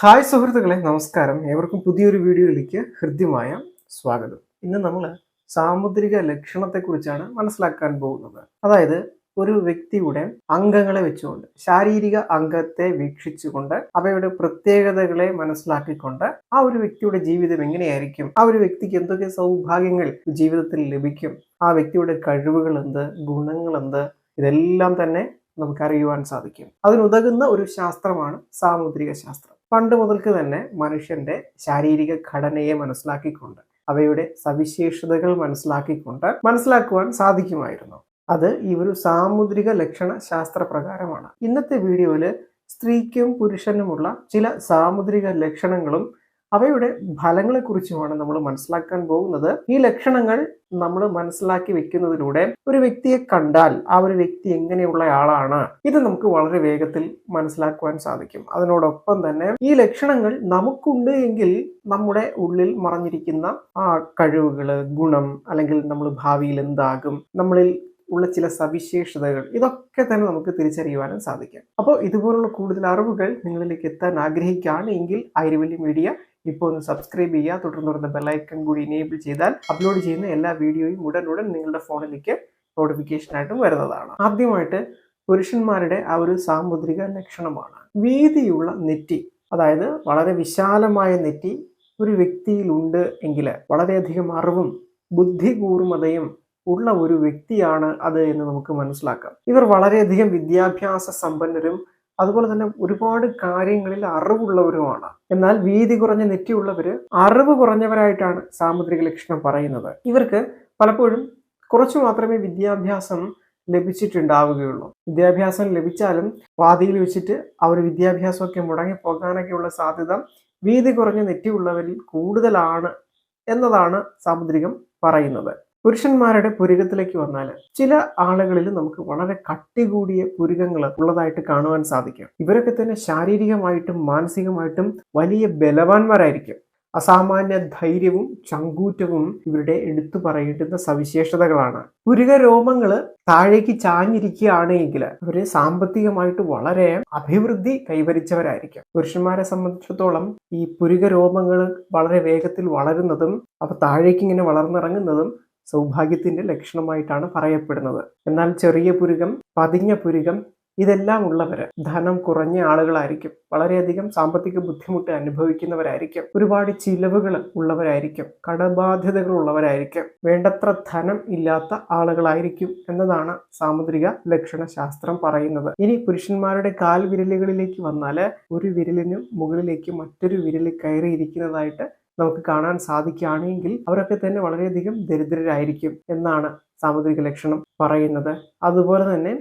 Hi സുഹൃത്തുക്കളെ നമസ്കാരം. ഏവർക്കും പുതിയൊരു വീഡിയോയിലേക്ക് ഹൃദ്യമായ സ്വാഗതം. ഇന്ന് നമ്മൾ സാമുദ്രിക ലക്ഷണത്തെക്കുറിച്ചാണ് മനസ്സിലാക്കാൻ പോകുന്നത്. അതായത് ഒരു വ്യക്തിയുടെ അംഗങ്ങളെ വെച്ചുകൊണ്ട് ശാരീരിക അംഗത്തെ വീക്ഷിച്ചുകൊണ്ട് അവയുടെ പ്രത്യേകതകളെ മനസ്സിലാക്കിക്കൊണ്ട് ആ ഒരു വ്യക്തിയുടെ ജീവിതം എങ്ങനെയായിരിക്കും? ആ ഒരു വ്യക്തിക്ക് എന്തൊക്കെ സൗഭാഗ്യങ്ങൾ ജീവിതത്തിൽ ലഭിക്കും? ആ വ്യക്തിയുടെ കഴിവുകൾ എന്ത്? ഗുണങ്ങൾ എന്ത്? ഇതെല്ലാം തന്നെ നമുക്കറിയുവാൻ സാധിക്കും. അതിനുതകുന്ന ഒരു ശാസ്ത്രമാണ് സാമുദ്രിക ശാസ്ത്രം. പണ്ട് മുതൽക്ക് തന്നെ മനുഷ്യന്റെ ശാരീരിക ഘടനയെ മനസ്സിലാക്കിക്കൊണ്ട് അവയുടെ സവിശേഷതകൾ മനസ്സിലാക്കിക്കൊണ്ട് മനസ്സിലാക്കുവാൻ സാധിക്കുമായിരുന്നു. അത് ഈ ഒരു സാമുദ്രിക ലക്ഷണ ശാസ്ത്ര പ്രകാരമാണ് ഇന്നത്തെ വീഡിയോയിൽ സ്ത്രീക്കും പുരുഷനുമുള്ള ചില സാമുദ്രിക ലക്ഷണങ്ങളും അവയുടെ ഫലങ്ങളെ ഫലങ്ങളെക്കുറിച്ചുമാണ് നമ്മൾ മനസ്സിലാക്കാൻ പോകുന്നത്. ഈ ലക്ഷണങ്ങൾ നമ്മൾ മനസ്സിലാക്കി വെക്കുന്നതിലൂടെ ഒരു വ്യക്തിയെ കണ്ടാൽ ആ ഒരു വ്യക്തി എങ്ങനെയുള്ള ആളാണ് ഇത് നമുക്ക് വളരെ വേഗത്തിൽ മനസ്സിലാക്കുവാൻ സാധിക്കും. അതിനോടൊപ്പം തന്നെ ഈ ലക്ഷണങ്ങൾ നമുക്കുണ്ട് എങ്കിൽ നമ്മുടെ ഉള്ളിൽ മറഞ്ഞിരിക്കുന്ന ആ കഴിവുകൾ ഗുണം അല്ലെങ്കിൽ നമ്മൾ ഭാവിയിൽ എന്താകും നമ്മളിൽ ഉള്ള ചില സവിശേഷതകൾ ഇതൊക്കെ തന്നെ നമുക്ക് തിരിച്ചറിയുവാനും സാധിക്കും. അപ്പോൾ ഇതുപോലുള്ള കൂടുതൽ അറിവുകൾ നിങ്ങളിലേക്ക് എത്താൻ ആഗ്രഹിക്കുകയാണ് എങ്കിൽ ഐരവല്യ മീഡിയ ഇപ്പോൾ ഒന്ന് സബ്സ്ക്രൈബ് ചെയ്യുക തുടർന്ന് തുടർന്ന് ബെല്ലൈക്കൺ കൂടി ഇനേബിൾ ചെയ്താൽ അപ്ലോഡ് ചെയ്യുന്ന എല്ലാ വീഡിയോയും ഉടൻ ഉടൻ നിങ്ങളുടെ ഫോണിലേക്ക് നോട്ടിഫിക്കേഷനായിട്ടും വരുന്നതാണ്. ആദ്യമായിട്ട് പുരുഷന്മാരുടെ ആ ഒരു സാമുദ്രിക ലക്ഷണമാണ്. വീതിയുള്ള നെറ്റി അതായത് വളരെ വിശാലമായ നെറ്റി ഒരു വ്യക്തിയിലുണ്ട് എങ്കിൽ വളരെയധികം അറിവും ബുദ്ധി കൂർമ്മതയും ഉള്ള ഒരു വ്യക്തിയാണ് അത് എന്ന് നമുക്ക് മനസ്സിലാക്കാം. ഇവർ വളരെയധികം വിദ്യാഭ്യാസ സമ്പന്നരും അതുപോലെ തന്നെ ഒരുപാട് കാര്യങ്ങളിൽ അറിവുള്ളവരുമാണ്. എന്നാൽ വീതി കുറഞ്ഞ നെറ്റിയുള്ളവര് അറിവ് കുറഞ്ഞവരായിട്ടാണ് സാമുദ്രിക ലക്ഷണം പറയുന്നത്. ഇവർക്ക് പലപ്പോഴും കുറച്ചു മാത്രമേ വിദ്യാഭ്യാസം ലഭിച്ചിട്ടുണ്ടാവുകയുള്ളൂ. വിദ്യാഭ്യാസം ലഭിച്ചാലും വാതിയിൽ വെച്ചിട്ട് അവർ വിദ്യാഭ്യാസമൊക്കെ മുടങ്ങി പോകാനൊക്കെയുള്ള സാധ്യത വീതി കുറഞ്ഞ നെറ്റിയുള്ളവരിൽ കൂടുതലാണ് എന്നതാണ് സാമുദ്രികം പറയുന്നത്. പുരുഷന്മാരുടെ പുരുകത്തിലേക്ക് വന്നാൽ ചില ആളുകളിൽ നമുക്ക് വളരെ കട്ടി കൂടിയ പുരുകങ്ങൾ ഉള്ളതായിട്ട് കാണുവാൻ സാധിക്കും. ഇവരൊക്കെ തന്നെ ശാരീരികമായിട്ടും മാനസികമായിട്ടും വലിയ ബലവാന്മാരായിരിക്കും. അസാമാന്യ ധൈര്യവും ചങ്കൂറ്റവും ഇവരുടെ എടുത്തു പറയേണ്ടുന്ന സവിശേഷതകളാണ്. പുരുക രോമങ്ങൾ താഴേക്ക് ചാഞ്ഞിരിക്കുകയാണ് എങ്കിൽ അവർ സാമ്പത്തികമായിട്ട് വളരെ അഭിവൃദ്ധി കൈവരിച്ചവരായിരിക്കും. പുരുഷന്മാരെ സംബന്ധിച്ചിടത്തോളം ഈ പുരുക രോമങ്ങൾ വളരെ വേഗത്തിൽ വളരുന്നതും അവ താഴേക്ക് ഇങ്ങനെ വളർന്നിറങ്ങുന്നതും സൗഭാഗ്യത്തിന്റെ ലക്ഷണമായിട്ടാണ് പറയപ്പെടുന്നത്. എന്നാൽ ചെറിയ പുരുകം പതിഞ്ഞ പുരുകം ഇതെല്ലാം ഉള്ളവര് ധനം കുറഞ്ഞ ആളുകളായിരിക്കും. വളരെയധികം സാമ്പത്തിക ബുദ്ധിമുട്ട് അനുഭവിക്കുന്നവരായിരിക്കും. ഒരുപാട് ചിലവുകൾ ഉള്ളവരായിരിക്കും. കടബാധ്യതകൾ ഉള്ളവരായിരിക്കും. വേണ്ടത്ര ധനം ഇല്ലാത്ത ആളുകളായിരിക്കും എന്നതാണ് സാമുദ്രിക ലക്ഷണശാസ്ത്രം പറയുന്നത്. ഇനി പുരുഷന്മാരുടെ കാൽ വിരലുകളിലേക്ക് വന്നാൽ ഒരു വിരലിനും മുകളിലേക്ക് മറ്റൊരു വിരൽ കയറിയിരിക്കുന്നതായിട്ട് നമുക്ക് കാണാൻ സാധിക്കുകയാണെങ്കിൽ അവരൊക്കെ തന്നെ വളരെയധികം ദരിദ്രരായിരിക്കും എന്നാണ് സാമുദ്രിക ലക്ഷണം പറയുന്നത്. അതുപോലെ തന്നെ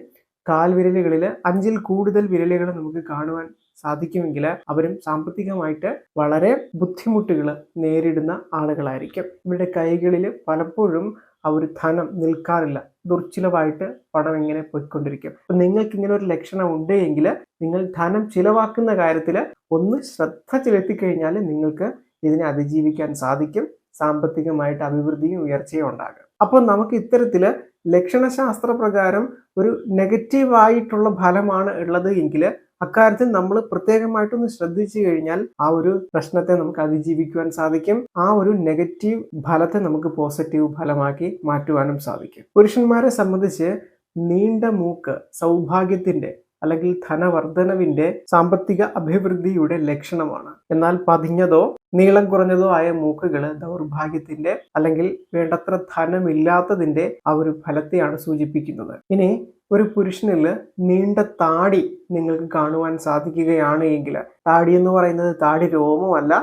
കാൽവിരലുകളിൽ അഞ്ചിൽ കൂടുതൽ വിരലുകൾ നമുക്ക് കാണുവാൻ സാധിക്കുമെങ്കിൽ അവരും സാമ്പത്തികമായിട്ട് വളരെ ബുദ്ധിമുട്ടുകൾ നേരിടുന്ന ആളുകളായിരിക്കും. ഇവരുടെ കൈകളിൽ പലപ്പോഴും ഒരു ധനം നിൽക്കാറില്ല. ദുർച്ചിലവായിട്ട് പണം ഇങ്ങനെ പോയിക്കൊണ്ടിരിക്കും. അപ്പം നിങ്ങൾക്ക് ഇങ്ങനെ ഒരു ലക്ഷണം ഉണ്ട് എങ്കിൽ നിങ്ങൾ ധനം ചിലവാക്കുന്ന കാര്യത്തിൽ ഒന്ന് ശ്രദ്ധ ചെലുത്തി കഴിഞ്ഞാൽ നിങ്ങൾക്ക് ഇതിനെ അതിജീവിക്കാൻ സാധിക്കും. സാമ്പത്തികമായിട്ട് അഭിവൃദ്ധിയും ഉയർച്ചയും ഉണ്ടാകും. അപ്പോൾ നമുക്ക് ഇത്തരത്തിൽ ലക്ഷണശാസ്ത്ര പ്രകാരം ഒരു നെഗറ്റീവായിട്ടുള്ള ഫലമാണ് ഉള്ളത് എങ്കിൽ അക്കാര്യത്തിൽ നമ്മൾ പ്രത്യേകമായിട്ടൊന്ന് ശ്രദ്ധിച്ചു കഴിഞ്ഞാൽ ആ ഒരു പ്രശ്നത്തെ നമുക്ക് അതിജീവിക്കുവാൻ സാധിക്കും. ആ ഒരു നെഗറ്റീവ് ഫലത്തെ നമുക്ക് പോസിറ്റീവ് ഫലമാക്കി മാറ്റുവാനും സാധിക്കും. പുരുഷന്മാരെ സംബന്ധിച്ച് നീണ്ട മൂക്ക് സൗഭാഗ്യത്തിന്റെ അല്ലെങ്കിൽ ധനവർദ്ധനവിന്റെ സാമ്പത്തിക അഭിവൃദ്ധിയുടെ ലക്ഷണമാണ്. എന്നാൽ പതിഞ്ഞതോ നീളം കുറഞ്ഞതോ ആയ മൂക്കുകൾ ദൗർഭാഗ്യത്തിന്റെ അല്ലെങ്കിൽ വേണ്ടത്ര ധനമില്ലാത്തതിന്റെ ആ ഒരു ഫലത്തെയാണ് സൂചിപ്പിക്കുന്നത്. ഇനി ഒരു പുരുഷനിൽ നീണ്ട താടി നിങ്ങൾക്ക് കാണുവാൻ സാധിക്കുകയാണ് എങ്കിൽ താടി എന്ന് പറയുന്നത് താടി രോമമല്ല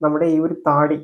നമ്മുടെ ഈ ഒരു താടി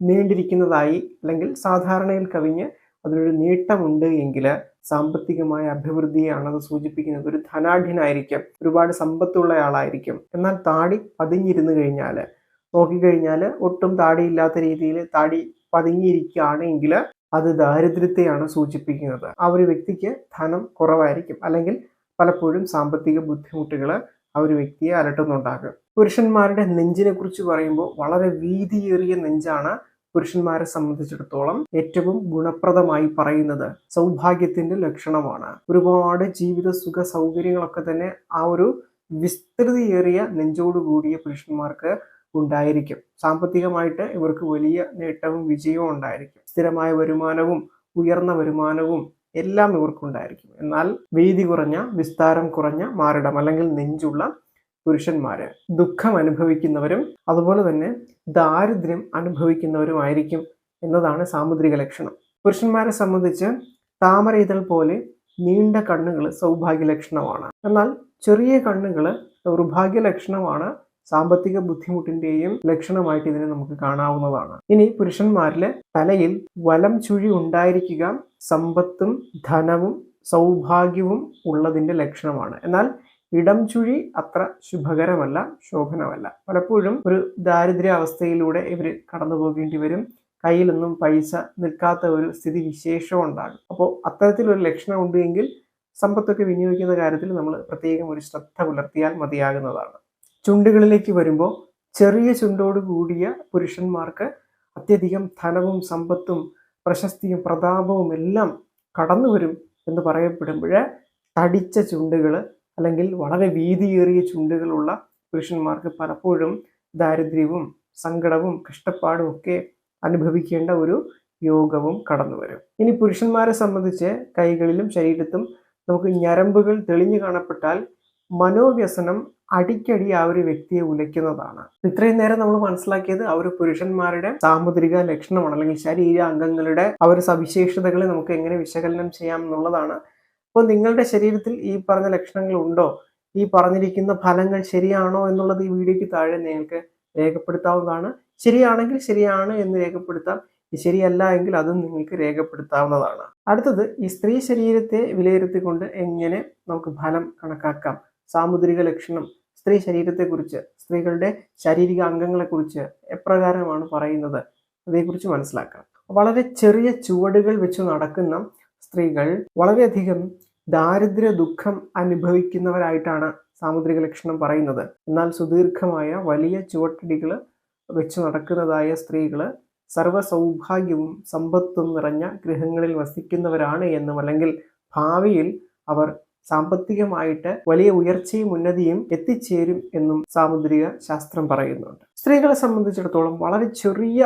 നീണ്ടിരിക്കുന്നതായി അല്ലെങ്കിൽ സാധാരണയിൽ കവിഞ്ഞ് അതിനൊരു നീട്ടമുണ്ട് എങ്കിൽ സാമ്പത്തികമായ അഭിവൃദ്ധിയാണ് അത് സൂചിപ്പിക്കുന്നത്. ഒരു ധനാഢ്യനായിരിക്കും. ഒരുപാട് സമ്പത്തുള്ള ആളായിരിക്കും. എന്നാൽ താടി പതിഞ്ഞിരുന്നു കഴിഞ്ഞാൽ നോക്കിക്കഴിഞ്ഞാൽ ഒട്ടും താടിയില്ലാത്ത രീതിയിൽ താടി പതുങ്ങിയിരിക്കുകയാണെങ്കിൽ അത് ദാരിദ്ര്യത്തെയാണ് സൂചിപ്പിക്കുന്നത്. ആ ഒരു വ്യക്തിക്ക് ധനം കുറവായിരിക്കും. അല്ലെങ്കിൽ പലപ്പോഴും സാമ്പത്തിക ബുദ്ധിമുട്ടുകൾ ആ ഒരു വ്യക്തിയെ അലട്ടുന്നുണ്ടാകും. പുരുഷന്മാരുടെ നെഞ്ചിനെ കുറിച്ച് പറയുമ്പോൾ വളരെ വീതിയേറിയ നെഞ്ചാണ് പുരുഷന്മാരെ സംബന്ധിച്ചിടത്തോളം ഏറ്റവും ഗുണപ്രദമായി പറയുന്നത് സൗഭാഗ്യത്തിന്റെ ലക്ഷണമാണ്. ഒരുപാട് ജീവിത സുഖ സൗകര്യങ്ങളൊക്കെ തന്നെ ആ ഒരു വിസ്തൃതിയേറിയ നെഞ്ചോട് കൂടിയ പുരുഷന്മാർക്ക് ഉണ്ടായിരിക്കും. സാമ്പത്തികമായിട്ട് ഇവർക്ക് വലിയ നേട്ടവും വിജയവും ഉണ്ടായിരിക്കും. സ്ഥിരമായ വരുമാനവും ഉയർന്ന വരുമാനവും എല്ലാം ഇവർക്കുണ്ടായിരിക്കും. എന്നാൽ വീതി കുറഞ്ഞ വിസ്താരം കുറഞ്ഞ മാറിടം അല്ലെങ്കിൽ നെഞ്ചുള്ള പുരുഷന്മാര്. ദുഃഖം അനുഭവിക്കുന്നവരും അതുപോലെ തന്നെ ദാരിദ്ര്യം അനുഭവിക്കുന്നവരുമായിരിക്കും എന്നതാണ് സാമുദ്രിക ലക്ഷണം. പുരുഷന്മാരെ സംബന്ധിച്ച് താമര ഇതൾ പോലെ നീണ്ട കണ്ണുകൾ സൗഭാഗ്യ ലക്ഷണമാണ്. എന്നാൽ ചെറിയ കണ്ണുകൾ ദൗർഭാഗ്യ ലക്ഷണമാണ് സാമ്പത്തിക ബുദ്ധിമുട്ടിന്റെയും ലക്ഷണമായിട്ട് ഇതിനെ നമുക്ക് കാണാവുന്നതാണ്. ഇനി പുരുഷന്മാരിലെ തലയിൽ വലം ചുഴി ഉണ്ടായിരിക്കുക സമ്പത്തും ധനവും സൗഭാഗ്യവും ഉള്ളതിന്റെ ലക്ഷണമാണ്. എന്നാൽ ഇടം ചുഴി അത്ര ശുഭകരമല്ല ശോഭനമല്ല. പലപ്പോഴും ഒരു ദാരിദ്ര്യാവസ്ഥയിലൂടെ ഇവർ കടന്നു പോകേണ്ടി വരും. കയ്യിലൊന്നും പൈസ നിൽക്കാത്ത ഒരു സ്ഥിതി വിശേഷം ഉണ്ടാകും. അപ്പോൾ അത്തരത്തിലൊരു ലക്ഷണം ഉണ്ടെങ്കിൽ സമ്പത്തൊക്കെ വിനിയോഗിക്കുന്ന കാര്യത്തിൽ നമ്മൾ പ്രത്യേകം ഒരു ശ്രദ്ധ പുലർത്തിയാൽ മതിയാകുന്നതാണ്. ചുണ്ടുകളിലേക്ക് വരുമ്പോൾ ചെറിയ ചുണ്ടോട് കൂടിയ പുരുഷന്മാർക്ക് അത്യധികം ധനവും സമ്പത്തും പ്രശസ്തിയും പ്രതാപവും എല്ലാം കടന്നു വരും എന്ന് പറയപ്പെടുമ്പോൾ തടിച്ച ചുണ്ടുകൾ അല്ലെങ്കിൽ വളരെ വീതിയേറിയ ചുണ്ടുകളുള്ള പുരുഷന്മാർക്ക് പലപ്പോഴും ദാരിദ്ര്യവും സങ്കടവും കഷ്ടപ്പാടും ഒക്കെ അനുഭവിക്കേണ്ട ഒരു യോഗവും കടന്നു വരും. ഇനി പുരുഷന്മാരെ സംബന്ധിച്ച് കൈകളിലും ശരീരത്തും നമുക്ക് ഞരമ്പുകൾ തെളിഞ്ഞു കാണപ്പെട്ടാൽ മനോവ്യസനം അടിക്കടി ആ ഒരു വ്യക്തിയെ ഉലയ്ക്കുന്നതാണ്. ഇത്രയും നേരം നമ്മൾ മനസ്സിലാക്കിയത് ആ ഒരു പുരുഷന്മാരുടെ സാമുദ്രിക ലക്ഷണമാണ് അല്ലെങ്കിൽ ശരീര അംഗങ്ങളുടെ ആ ഒരു സവിശേഷതകളെ നമുക്ക് എങ്ങനെ വിശകലനം ചെയ്യാം എന്നുള്ളതാണ് അപ്പോൾ നിങ്ങളുടെ ശരീരത്തിൽ ഈ പറഞ്ഞ ലക്ഷണങ്ങൾ ഉണ്ടോ ഈ പറഞ്ഞിരിക്കുന്ന ഫലങ്ങൾ ശരിയാണോ എന്നുള്ളത് ഈ വീഡിയോയ്ക്ക് താഴെ നിങ്ങൾക്ക് രേഖപ്പെടുത്താവുന്നതാണ്. ശരിയാണെങ്കിൽ ശരിയാണ് എന്ന് രേഖപ്പെടുത്താം. ശരിയല്ല എങ്കിൽ അതും നിങ്ങൾക്ക് രേഖപ്പെടുത്താവുന്നതാണ്. അടുത്തത് ഈ സ്ത്രീ ശരീരത്തെ വിലയിരുത്തിക്കൊണ്ട് എങ്ങനെ നമുക്ക് ഫലം കണക്കാക്കാം? സാമുദ്രിക ലക്ഷണം സ്ത്രീ ശരീരത്തെക്കുറിച്ച് സ്ത്രീകളുടെ ശാരീരിക അംഗങ്ങളെക്കുറിച്ച് എപ്രകാരമാണ് പറയുന്നത്? അതേക്കുറിച്ച് മനസ്സിലാക്കാം. വളരെ ചെറിയ ചുവടുകൾ വെച്ച് നടക്കുന്ന സ്ത്രീകൾ വളരെയധികം ദാരിദ്ര്യ ദുഃഖം അനുഭവിക്കുന്നവരായിട്ടാണ് സാമുദ്രിക ലക്ഷണം പറയുന്നത്. എന്നാൽ സുദീർഘമായ വലിയ ചുവട്ടടികൾ വെച്ച് നടക്കുന്നതായ സ്ത്രീകൾ സർവ സൗഭാഗ്യവും സമ്പത്തും നിറഞ്ഞ ഗൃഹങ്ങളിൽ വസിക്കുന്നവരാണ് എന്നും അല്ലെങ്കിൽ ഭാവിയിൽ അവർ സാമ്പത്തികമായിട്ട് വലിയ ഉയർച്ചയും ഉന്നതിയും എത്തിച്ചേരും എന്നും സാമുദ്രിക ശാസ്ത്രം പറയുന്നുണ്ട്. സ്ത്രീകളെ സംബന്ധിച്ചിടത്തോളം വളരെ ചെറിയ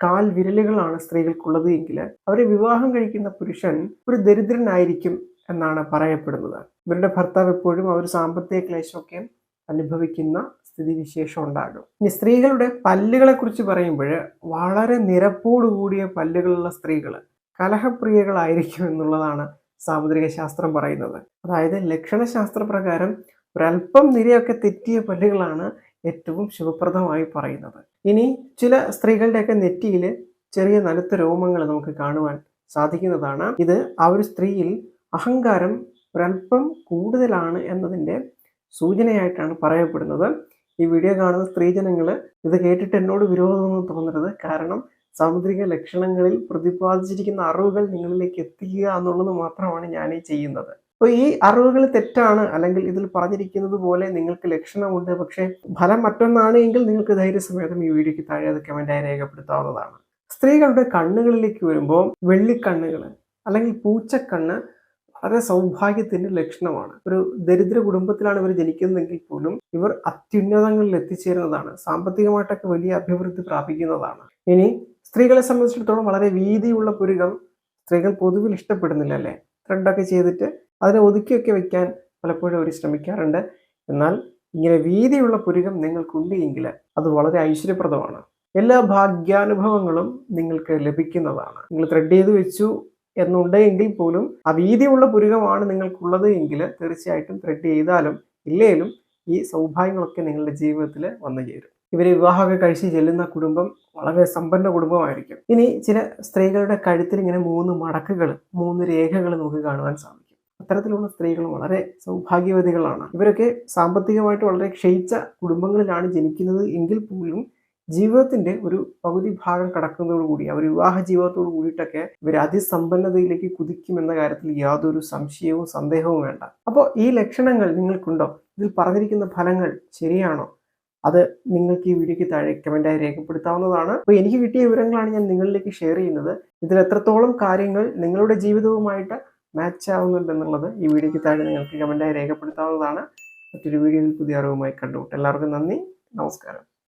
കാൽ വിരലുകളാണ് സ്ത്രീകൾക്കുള്ളത് എങ്കിൽ അവരെ വിവാഹം കഴിക്കുന്ന പുരുഷൻ ഒരു ദരിദ്രനായിരിക്കും എന്നാണ് പറയപ്പെടുന്നത്. ഇവരുടെ ഭർത്താവ് എപ്പോഴും അവർ സാമ്പത്തിക ക്ലേശമൊക്കെ അനുഭവിക്കുന്ന സ്ഥിതിവിശേഷം ഉണ്ടാകും. ഇനി സ്ത്രീകളുടെ പല്ലുകളെ കുറിച്ച് പറയുമ്പോൾ വളരെ നിരപ്പോടുകൂടിയ പല്ലുകളുള്ള സ്ത്രീകൾ കലഹപ്രിയകളായിരിക്കും എന്നുള്ളതാണ് സാമുദ്രിക ശാസ്ത്രം പറയുന്നത്. അതായത് ലക്ഷണശാസ്ത്ര പ്രകാരം ഒരല്പം നിരയൊക്കെ തെറ്റിയ പല്ലുകളാണ് ഏറ്റവും ശുഭപ്രദമായി പറയുന്നത്. ഇനി ചില സ്ത്രീകളുടെയൊക്കെ നെറ്റിയിൽ ചെറിയ നനുത്ത രോമങ്ങൾ നമുക്ക് കാണുവാൻ സാധിക്കുന്നതാണ്. ഇത് ആ ഒരു സ്ത്രീയിൽ അഹങ്കാരം ഒരല്പം കൂടുതലാണ് എന്നതിന്റെ സൂചനയായിട്ടാണ് പറയപ്പെടുന്നത്. ഈ വീഡിയോ കാണുന്ന സ്ത്രീജനങ്ങൾ ഇത് കേട്ടിട്ട് എന്നോട് വിരോധമൊന്നും തോന്നരുത്. കാരണം സാമുദ്രിക ലക്ഷണങ്ങളിൽ പ്രതിപാദിച്ചിരിക്കുന്ന അറിവുകൾ നിങ്ങളിലേക്ക് എത്തിക്കുക എന്നുള്ളത് മാത്രമാണ് ഞാൻ ഈ ചെയ്യുന്നത്. അപ്പോൾ ഈ അറിവുകൾ തെറ്റാണ് അല്ലെങ്കിൽ ഇതിൽ പറഞ്ഞിരിക്കുന്നത് പോലെ നിങ്ങൾക്ക് ലക്ഷണമുണ്ട് പക്ഷേ ഫലം മറ്റൊന്നാണ് എങ്കിൽ നിങ്ങൾക്ക് ധൈര്യസമേതം ഈ വീഡിയോയ്ക്ക് താഴെ അത് കമന്റായി രേഖപ്പെടുത്താവുന്നതാണ്. സ്ത്രീകളുടെ കണ്ണുകളിലേക്ക് വരുമ്പോൾ വെള്ളിക്കണ്ണുകൾ അല്ലെങ്കിൽ പൂച്ചക്കണ്ണ് വളരെ സൗഭാഗ്യത്തിന്റെ ലക്ഷണമാണ്. ഒരു ദരിദ്ര കുടുംബത്തിലാണ് ഇവർ ജനിക്കുന്നതെങ്കിൽ പോലും ഇവർ അത്യുന്നതങ്ങളിൽ എത്തിച്ചേരുന്നതാണ്. സാമ്പത്തികമായിട്ടൊക്കെ വലിയ അഭിവൃദ്ധി പ്രാപിക്കുന്നതാണ്. ഇനി സ്ത്രീകളെ സംബന്ധിച്ചിടത്തോളം വളരെ വീതിയുള്ള പുരുകം സ്ത്രീകൾ പൊതുവിൽ ഇഷ്ടപ്പെടുന്നില്ല അല്ലേ? ത്രെഡൊക്കെ ചെയ്തിട്ട് അതിനെ ഒതുക്കിയൊക്കെ വെക്കാൻ പലപ്പോഴും അവർ ശ്രമിക്കാറുണ്ട്. എന്നാൽ ഇങ്ങനെ വീതിയുള്ള പുരുകം നിങ്ങൾക്കുണ്ട് എങ്കിൽ അത് വളരെ ഐശ്വര്യപ്രദമാണ്. എല്ലാ ഭാഗ്യാനുഭവങ്ങളും നിങ്ങൾക്ക് ലഭിക്കുന്നതാണ്. നിങ്ങൾ ത്രെഡ് ചെയ്ത് വെച്ചു എന്നുണ്ടെങ്കിൽ പോലും ആ വീതിയുള്ള പുരുകമാണ് നിങ്ങൾക്കുള്ളത് എങ്കിൽ തീർച്ചയായിട്ടും ത്രെഡ് ചെയ്താലും ഇല്ലേലും ഈ സൗഭാഗ്യങ്ങളൊക്കെ നിങ്ങളുടെ ജീവിതത്തിൽ വന്നു ചേരും. ഇവർ വിവാഹമൊക്കെ കഴിച്ച് ചെല്ലുന്ന കുടുംബം വളരെ സമ്പന്ന കുടുംബമായിരിക്കും. ഇനി ചില സ്ത്രീകളുടെ കഴുത്തിൽ ഇങ്ങനെ മൂന്ന് മടക്കുകൾ മൂന്ന് രേഖകൾ നമുക്ക് കാണുവാൻ സാധിക്കും. അത്തരത്തിലുള്ള സ്ത്രീകൾ വളരെ സൗഭാഗ്യവതികളാണ്. ഇവരൊക്കെ സാമ്പത്തികമായിട്ട് വളരെ ക്ഷയിച്ച കുടുംബങ്ങളിലാണ് ജനിക്കുന്നത് എങ്കിൽ പോലും ജീവിതത്തിന്റെ ഒരു പകുതി ഭാഗം കടക്കുന്നതോടുകൂടി അവർ വിവാഹ ജീവിതത്തോട് കൂടിയിട്ടൊക്കെ ഇവർ അതിസമ്പന്നതയിലേക്ക് കുതിക്കുമെന്ന കാര്യത്തിൽ യാതൊരു സംശയവും സന്ദേഹവും വേണ്ട. അപ്പോൾ ഈ ലക്ഷണങ്ങൾ നിങ്ങൾക്കുണ്ടോ? ഇതിൽ പറഞ്ഞിരിക്കുന്ന ഫലങ്ങൾ ശരിയാണോ? അത് നിങ്ങൾക്ക് ഈ വീഡിയോയ്ക്ക് താഴെ കമന്റായി രേഖപ്പെടുത്താവുന്നതാണ്. അപ്പോൾ എനിക്ക് കിട്ടിയ വിവരങ്ങളാണ് ഞാൻ നിങ്ങളിലേക്ക് ഷെയർ ചെയ്യുന്നത്. ഇതിൽ എത്രത്തോളം കാര്യങ്ങൾ നിങ്ങളുടെ ജീവിതവുമായിട്ട് മാച്ച് ആവുന്നുണ്ടെന്നുള്ളത് ഈ വീഡിയോയ്ക്ക് താഴെ നിങ്ങൾക്ക് കമന്റായി രേഖപ്പെടുത്താവുന്നതാണ്. മറ്റൊരു വീഡിയോയിൽ പുതിയ അറിവുമായി കണ്ടുമുട്ടും. എല്ലാവർക്കും നന്ദി. നമസ്കാരം.